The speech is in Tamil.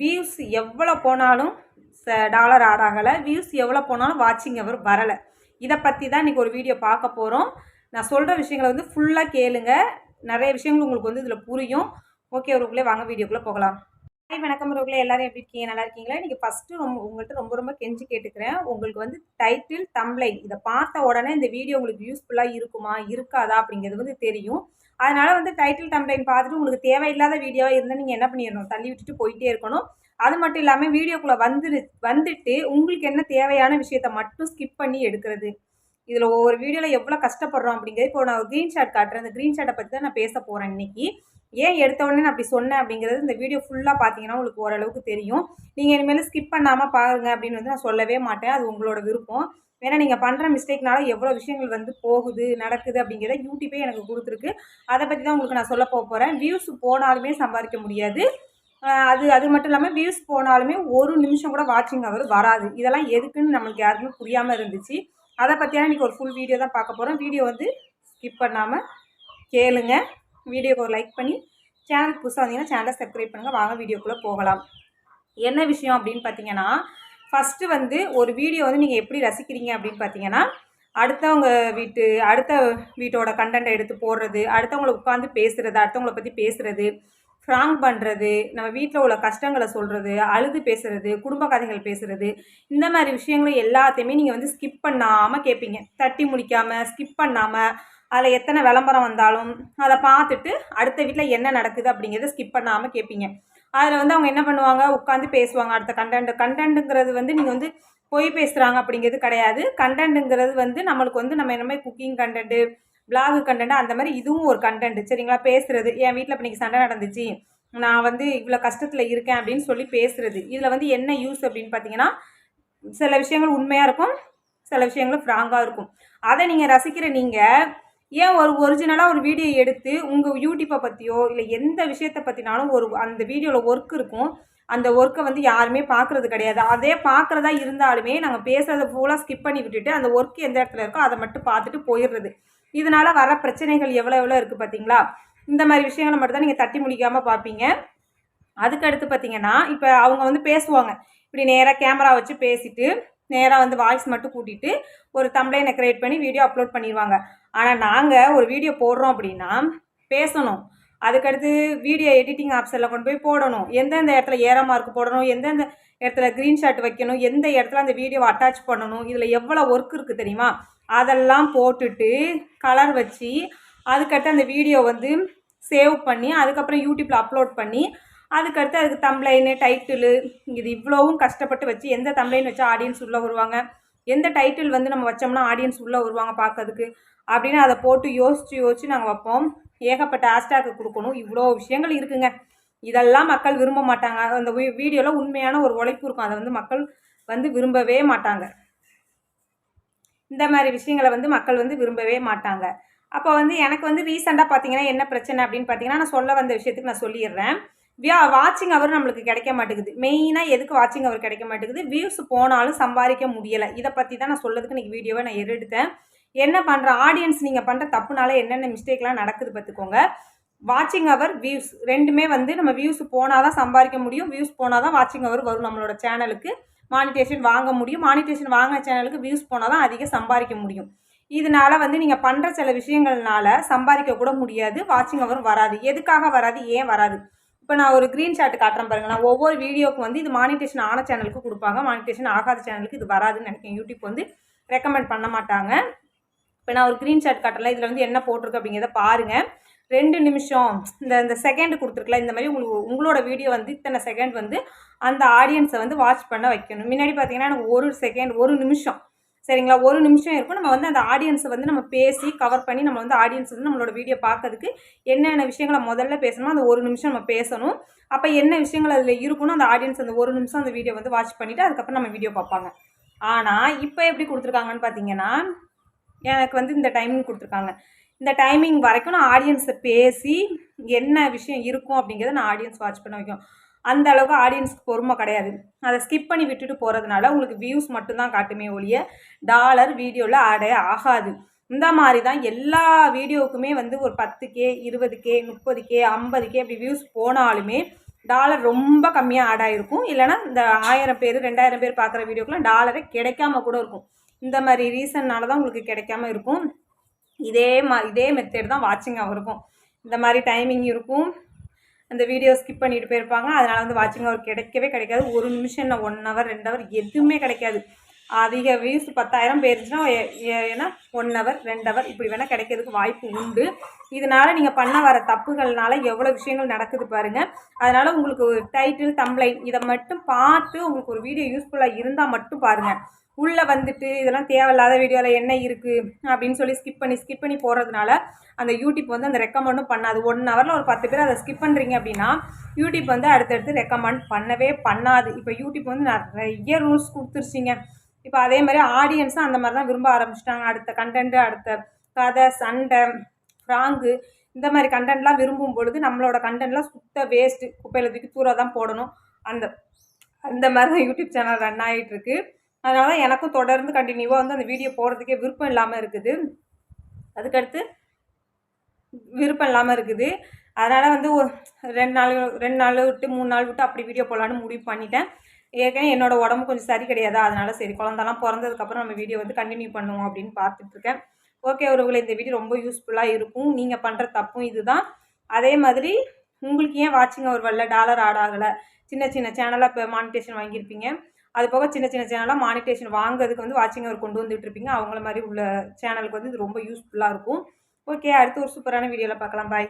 வியூஸ் எவ்வளோ போனாலும் டாலர் ஆட் ஆகலை வியூஸ் எவ்வளோ போனாலும் வாட்சிங் அவர் வரலை. இதை பற்றி தான் இன்றைக்கி ஒரு வீடியோ பார்க்க போகிறோம் நான் சொல்கிற விஷயங்களை வந்து ஃபுல்லாக கேளுங்க. நிறைய விஷயங்கள் உங்களுக்கு வந்து இதில் புரியும். ஓகே ஒருக்குள்ளே வாங்க வீடியோக்குள்ளே போகலாம். ஹாய் வணக்கம் ஒருக்குள்ளே எல்லாரும் எப்படி இருக்கீங்க? நல்லா இருக்கீங்களா? நீங்கள் ஃபஸ்ட்டு ரொம்ப உங்கள்கிட்ட ரொம்ப ரொம்ப கெஞ்சி கேட்டுக்கிறேன். உங்களுக்கு வந்து டைட்டில் தம்ப்ளைன் இதை பார்த்த உடனே இந்த வீடியோ உங்களுக்கு யூஸ்ஃபுல்லாக இருக்குமா? இருக்காதா? அப்படிங்கிறது வந்து தெரியும். அதனால் வந்து டைட்டில் தம்ப்ளைன் பார்த்துட்டு உங்களுக்கு தேவையில்லாத வீடியோவாக இருந்தால் நீங்கள் என்ன பண்ணிடணும்? தள்ளி விட்டுட்டு போயிட்டே இருக்கணும். அது மட்டும் இல்லாமல் வீடியோக்குள்ளே வந்துரு வந்துட்டு உங்களுக்கு என்ன தேவையான விஷயத்த மட்டும் ஸ்கிப் பண்ணி எடுக்கிறது. இதில் ஒவ்வொரு வீடியோவில் எவ்வளோ கஷ்டப்படுறோம் அப்படிங்கிறது இப்போ நான் க்ரீன் ஷாட் காட்டுறேன். அந்த க்ரீன் ஷாட்டை பற்றி தான் நான் பேச போகிறேன் இன்னைக்கு. ஏன் எடுத்த உடனே நான் அப்படி சொன்னேன் அப்படிங்கிறது இந்த வீடியோ ஃபுல்லாக பார்த்தீங்கன்னா உங்களுக்கு ஓரளவுக்கு தெரியும். நீங்கள் இனிமேல் ஸ்கிப் பண்ணாமல் பாருங்க அப்படின்னு வந்து நான் சொல்லவே மாட்டேன். அது உங்களோட விருப்பம். ஏன்னா நீங்கள் பண்ணுற மிஸ்டேக்னால எவ்வளோ விஷயங்கள் வந்து போகுது நடக்குது அப்படிங்கிறத யூடியூபே எனக்கு கொடுத்துருக்கு. அதை பற்றி தான் உங்களுக்கு நான் சொல்ல போகிறேன் வியூஸ் போனாலுமே சம்பாதிக்க முடியாது. அது அது மட்டும் இல்லாமல் வியூஸ் போனாலுமே ஒரு நிமிஷம் கூட வாட்சிங் அவர் வராது. இதெல்லாம் எதுக்குன்னு நம்மளுக்கு யாருக்குமே புரியாமல் இருந்துச்சு. அதை பற்றியான இன்றைக்கி ஒரு ஃபுல் வீடியோ தான் பார்க்க போகிறோம் வீடியோ வந்து ஸ்கிப் பண்ணாமல் கேளுங்க. வீடியோக்கு ஒரு லைக் பண்ணி சேனல் புதுசாக வந்தீங்கன்னா சேனலை சப்ஸ்கிரைப் பண்ணுங்கள் வாங்க வீடியோக்குள்ளே போகலாம். என்ன விஷயம் அப்படின்னு பார்த்தீங்கன்னா ஃபஸ்ட்டு வந்து ஒரு வீடியோ வந்து நீங்கள் எப்படி ரசிக்கிறீங்க அப்படின்னு பார்த்தீங்கன்னா அடுத்தவங்க வீட்டு அடுத்த வீட்டோட கண்டென்ட்டை எடுத்து போடுறது அடுத்தவங்களை உட்காந்து பேசுகிறது அடுத்தவங்களை பற்றி பேசுகிறது ஃப்ராங்க் பண்ணுறது நம்ம வீட்டில் உள்ள கஷ்டங்களை சொல்கிறது அழுது பேசுகிறது குடும்ப கதைகள் பேசுகிறது இந்த மாதிரி விஷயங்களை எல்லாத்தையுமே நீங்கள் வந்து ஸ்கிப் பண்ணாமல் கேட்பீங்க தட்டி முடிக்காமல் ஸ்கிப் பண்ணாமல் அதில் எத்தனை விளம்பரம் வந்தாலும் அதை பார்த்துட்டு அடுத்த வீட்டில் என்ன நடக்குது அப்படிங்கிறத ஸ்கிப் பண்ணாமல் கேட்பீங்க அதில் வந்து அவங்க என்ன பண்ணுவாங்க? உட்காந்து பேசுவாங்க. அடுத்த கண்டென்ட் கண்டென்ட்டுங்கிறது வந்து நீங்கள் வந்து பொய் பேசுகிறாங்க அப்படிங்கிறது கிடையாது. கண்டென்ட்டுங்கிறது வந்து நம்மளுக்கு வந்து நம்ம என்ன மாதிரி குக்கிங் கண்டென்ட்டு பிளாகு கண்டென்ட் அந்த மாதிரி இதுவும் ஒரு கண்டென்ட் சரிங்களா? பேசுகிறது என் வீட்டில் இப்போ நீங்கள் சண்டை நடந்துச்சு. நான் வந்து இவ்வளோ கஷ்டத்தில் இருக்கேன் அப்படின்னு சொல்லி பேசுகிறது இதில் வந்து என்ன யூஸ் அப்படின்னு பார்த்தீங்கன்னா சில விஷயங்கள் உண்மையாக இருக்கும் சில விஷயங்கள் ஃப்ராங்காக இருக்கும். அதை நீங்கள் ரசிக்கிற நீங்கள் ஏன் ஒரு ஒரிஜினலாக ஒரு வீடியோ எடுத்து உங்கள் யூடியூப்பை பற்றியோ இல்லை எந்த விஷயத்தை பற்றினாலும் ஒரு அந்த வீடியோவில் ஒர்க் இருக்கும். அந்த ஒர்க்கை வந்து யாருமே பார்க்குறது கிடையாது. அதே பார்க்குறதா இருந்தாலுமே நாங்கள் பேசுகிறத ஃபுல்லாக ஸ்கிப் பண்ணி விட்டுட்டு அந்த ஒர்க் எந்த இடத்துல இருக்கோ அதை மட்டும் பார்த்துட்டு போயிடுறது. இதனால் வர பிரச்சனைகள் எவ்வளோ எவ்வளோ இருக்குது பார்த்தீங்களா இந்த மாதிரி விஷயங்களை மட்டும் தான் நீங்கள் தட்டி முடிக்காமல் பார்ப்பீங்க அதுக்கடுத்து பார்த்தீங்கன்னா இப்போ அவங்க வந்து பேசுவாங்க. இப்படி நேராக கேமரா வச்சு பேசிட்டு நேராக வந்து வாய்ஸ் மட்டும் கூட்டிகிட்டு ஒரு தம்ப்ளைனை க்ரியேட் பண்ணி வீடியோ அப்லோட் பண்ணிடுவாங்க ஆனால் நாங்கள் ஒரு வீடியோ போடுறோம் அப்படின்னா பேசணும். அதுக்கடுத்து வீடியோ எடிட்டிங் ஆப்ஷனில் கொண்டு போய் போடணும். எந்தெந்த இடத்துல ஏற மார்க் போடணும் எந்தெந்த இடத்துல க்ரீன்ஷாட் வைக்கணும் எந்த இடத்துல அந்த வீடியோவை அட்டாச் பண்ணணும் இதில் எவ்வளோ ஒர்க் இருக்குது தெரியுமா? அதெல்லாம் போட்டுட்டு கலர் வச்சு அதுக்கடுத்து அந்த வீடியோ வந்து சேவ் பண்ணி அதுக்கப்புறம் யூடியூப்பில் அப்லோட் பண்ணி அதுக்கடுத்து அதுக்கு தம்ப்ளைனு டைட்டிலு இது இவ்வளோவும் கஷ்டப்பட்டு வச்சு எந்த தம்ப்ளைன் வச்சு ஆடியன்ஸ் உள்ளே வருவாங்க? எந்த டைட்டில் வந்து நம்ம வச்சோம்னா ஆடியன்ஸ் உள்ளே வருவாங்க பார்க்கறதுக்கு? அப்படின்னு அதை போட்டு யோசித்து யோசித்து நாங்கள் வைப்போம். ஏகப்பட்ட ஹேஷ்டேக்கு கொடுக்கணும். இவ்வளோ விஷயங்கள் இருக்குங்க. இதெல்லாம் மக்கள் விரும்ப மாட்டாங்க. அந்த வீடியோவில் உண்மையான ஒரு உழைப்பு இருக்கும். அதை வந்து மக்கள் வந்து விரும்பவே மாட்டாங்க. இந்த மாதிரி விஷயங்களை வந்து மக்கள் வந்து விரும்பவே மாட்டாங்க. அப்போ வந்து எனக்கு வந்து ரீசெண்டாக பார்த்தீங்கன்னா என்ன பிரச்சனை அப்படின்னு பார்த்தீங்கன்னா நான் சொல்ல வந்த விஷயத்துக்கு நான் சொல்லிடுறேன். வியா வாட்சிங் அவர் நம்மளுக்கு கிடைக்க மாட்டேங்குது. மெயினாக எதுக்கு வாட்சிங் அவர் கிடைக்க மாட்டேங்குது? வியூஸ் போனாலும் சம்பாதிக்க முடியலை. இதை பற்றி தான் நான் சொல்லதுக்கு இன்றைக்கி வீடியோவை நான் எடுத்தேன். என்ன பண்ணுற ஆடியன்ஸ் நீங்கள் பண்ணுற தப்புனால என்னென்ன மிஸ்டேக்லாம் நடக்குது பார்த்துக்கோங்க. வாட்சிங் அவர் வியூஸ் ரெண்டுமே வந்து நம்ம வியூஸ் போனால் தான் சம்பாதிக்க முடியும். வியூஸ் போனால் தான் வாட்சிங் அவர் வரும் நம்மளோட சேனலுக்கு மானிட்டேஷன் வாங்க முடியும். மானிட்டேஷன் வாங்கின சேனலுக்கு வியூஸ் போனால் தான் அதிக சம்பாதிக்க முடியும். இதனால் வந்து நீங்கள் பண்ணுற சில விஷயங்கள்னால சம்பாதிக்க கூட முடியாது. வாட்சிங் அவரும் வராது. எதுக்காக வராது? ஏன் வராது? இப்போ நான் ஒரு க்ரீன் ஷாட் காட்டுறேன் பாருங்களேன் ஒவ்வொரு வீடியோக்கு வந்து இது மானிட்டேஷன் ஆன சேனலுக்கு கொடுப்பாங்க. மானிட்டேஷன் ஆகாத சேனலுக்கு இது வராதுன்னு நினைக்கிறேன். யூடியூப் வந்து ரெக்கமெண்ட் பண்ண மாட்டாங்க. இப்போ நான் ஒரு க்ரீன் ஷாட் காட்டல இதில் வந்து என்ன போட்டிருக்கு அப்படிங்கிறத பாருங்கள் ரெண்டு நிமிஷம் இந்த இந்த செகண்ட் கொடுத்துருக்கல இந்த மாதிரி உங்களுக்கு உங்களோட வீடியோ வந்து இத்தனை செகண்ட் வந்து அந்த ஆடியன்ஸை வந்து வாட்ச் பண்ண வைக்கணும். முன்னாடி பார்த்தீங்கன்னா எனக்கு ஒரு செகண்ட் ஒரு நிமிஷம் சரிங்களா? ஒரு நிமிஷம் இருக்கும். நம்ம வந்து அந்த ஆடியன்ஸை வந்து நம்ம பேசி கவர் பண்ணி நம்ம வந்து ஆடியன்ஸ் வந்து நம்மளோட வீடியோ பார்க்கறதுக்கு என்னென்ன விஷயங்களை முதல்ல பேசணுமோ அந்த ஒரு நிமிஷம் நம்ம பேசணும். அப்போ என்ன விஷயங்கள் அதில் இருக்கணும் அந்த ஆடியன்ஸ் அந்த ஒரு நிமிஷம் அந்த வீடியோ வந்து வாட்ச் பண்ணிவிட்டு அதுக்கப்புறம் நம்ம வீடியோ பார்ப்பாங்க. ஆனால் இப்போ எப்படி கொடுத்துருக்காங்கன்னு பார்த்தீங்கன்னா எனக்கு வந்து இந்த டைமிங் கொடுத்துருக்காங்க. இந்த டைமிங் வரைக்கும் நான் ஆடியன்ஸை பேசி என்ன விஷயம் இருக்கும் அப்படிங்கிறத நான் ஆடியன்ஸ் வாட்ச் பண்ண வைக்கும். அந்த அளவுக்கு ஆடியன்ஸ்க்கு பொறுமை கிடையாது. அதை ஸ்கிப் பண்ணி விட்டுட்டு போகிறதுனால உங்களுக்கு வியூஸ் மட்டும்தான் காட்டுமே ஒழிய டாலர் வீடியோவில் ஆடே ஆகாது. இந்த மாதிரி தான் எல்லா வீடியோவுக்குமே வந்து ஒரு பத்து கே இருபது கே முப்பது கே ஐம்பது கே அப்படி வியூஸ் போனாலுமே டாலர் ரொம்ப கம்மியாக ஆட் ஆகிருக்கும் இல்லைனா இந்த ஆயிரம் பேர் ரெண்டாயிரம் பேர் பார்க்குற வீடியோக்கெலாம் டாலரே கிடைக்காம கூட இருக்கும். இந்த மாதிரி ரீசன்னால தான் உங்களுக்கு கிடைக்காம இருக்கும். இதே மா இதே மெத்தேட் தான் வாட்சிங்காக இருக்கும். இந்த மாதிரி டைமிங் இருக்கும். அந்த வீடியோ ஸ்கிப் பண்ணிட்டு போயிருப்பாங்க. அதனால் வந்து வாட்சிங் அவர் கிடைக்கவே கிடைக்காது. ஒரு நிமிஷம் என்ன ஒன் ஹவர் ரெண்டு ஹவர் எதுவுமே கிடைக்காது. அதிக வியூஸ் பத்தாயிரம் போயிருச்சுன்னா ஏன்னா ஒன் ஹவர் ரெண்டு ஹவர் இப்படி வேணால் கிடைக்கிறதுக்கு வாய்ப்பு உண்டு. இதனால் நீங்கள் பண்ண வர தப்புகள்னால எவ்வளோ விஷயங்கள் நடக்குது பாருங்கள் அதனால் உங்களுக்கு ஒரு டைட்டில் தம்ப்ளைன் இதை மட்டும் பார்த்து உங்களுக்கு ஒரு வீடியோ யூஸ்ஃபுல்லாக இருந்தால் மட்டும் பாருங்கள் உள்ளே வந்துட்டு இதெல்லாம் தேவையில்லாத வீடியோவில் என்ன இருக்குது அப்படின்னு சொல்லி ஸ்கிப் பண்ணி ஸ்கிப் பண்ணி போடுறதுனால அந்த யூடியூப் வந்து அந்த ரெக்கமெண்டும் பண்ணாது. ஒன் ஹவரில் ஒரு பத்து பேர் அதை ஸ்கிப் பண்ணுறீங்க அப்படின்னா யூடியூப் வந்து அடுத்தடுத்து ரெக்கமெண்ட் பண்ணவே பண்ணாது. இப்போ யூடியூப் வந்து நிறைய ரூல்ஸ் கொடுத்துருச்சிங்க. இப்போ அதே மாதிரி ஆடியன்ஸும் அந்த மாதிரி தான் விரும்ப ஆரம்பிச்சிட்டாங்க. அடுத்த கண்டென்ட்டு அடுத்த கதை சண்டை ஃப்ராங்கு இந்த மாதிரி கண்டென்ட்லாம் விரும்பும் பொழுது நம்மளோட கண்டென்ட்லாம் சுத்த வேஸ்ட்டு குப்பையில் தூக்கி தூர தான் போடணும். அந்த அந்த மாதிரி தான் யூடியூப் சேனல் ரன் ஆகிட்டுருக்கு அதனால தான் எனக்கும் தொடர்ந்து கண்டினியூவாக வந்து அந்த வீடியோ போடுறதுக்கே விருப்பம் இல்லாமல் இருக்குது. அதுக்கடுத்து விருப்பம் இல்லாமல் இருக்குது. அதனால் வந்து ரெண்டு நாள் ரெண்டு நாள் விட்டு மூணு நாள் விட்டு அப்படி வீடியோ போடலான்னு முடிவு பண்ணிட்டேன். ஏற்கனவே என்னோட உடம்பு கொஞ்சம் சரி கிடையாது? அதனால சரி குழந்தெல்லாம் பிறந்ததுக்கப்புறம் நம்ம வீடியோ வந்து கண்டினியூ பண்ணுவோம் அப்படின்னு பார்த்துட்ருக்கேன். ஓகே உறவுகளை இந்த வீடியோ ரொம்ப யூஸ்ஃபுல்லாக இருக்கும். நீங்கள் பண்ணுற தப்பும் இதுதான். அதே மாதிரி உங்களுக்கு ஏன் வாட்சிங் ஒரு வரல? டாலர் ஆட் ஆகலை. சின்ன சின்ன சேனலாக இப்போ மானிட்டேஷன் வாங்கியிருப்பீங்க. அது போக சின்ன சின்ன சேனலாக மானிட்டேஷன் வாங்குறதுக்கு வந்து வாட்சிங் அவர் கொண்டு வந்துட்டு இருப்பீங்க அவங்கள மாதிரி உள்ள சேனலுக்கு வந்து இது ரொம்ப யூஸ்ஃபுல்லாக இருக்கும். ஓகே அடுத்து ஒரு சூப்பரான வீடியோவில் பார்க்கலாம். பாய்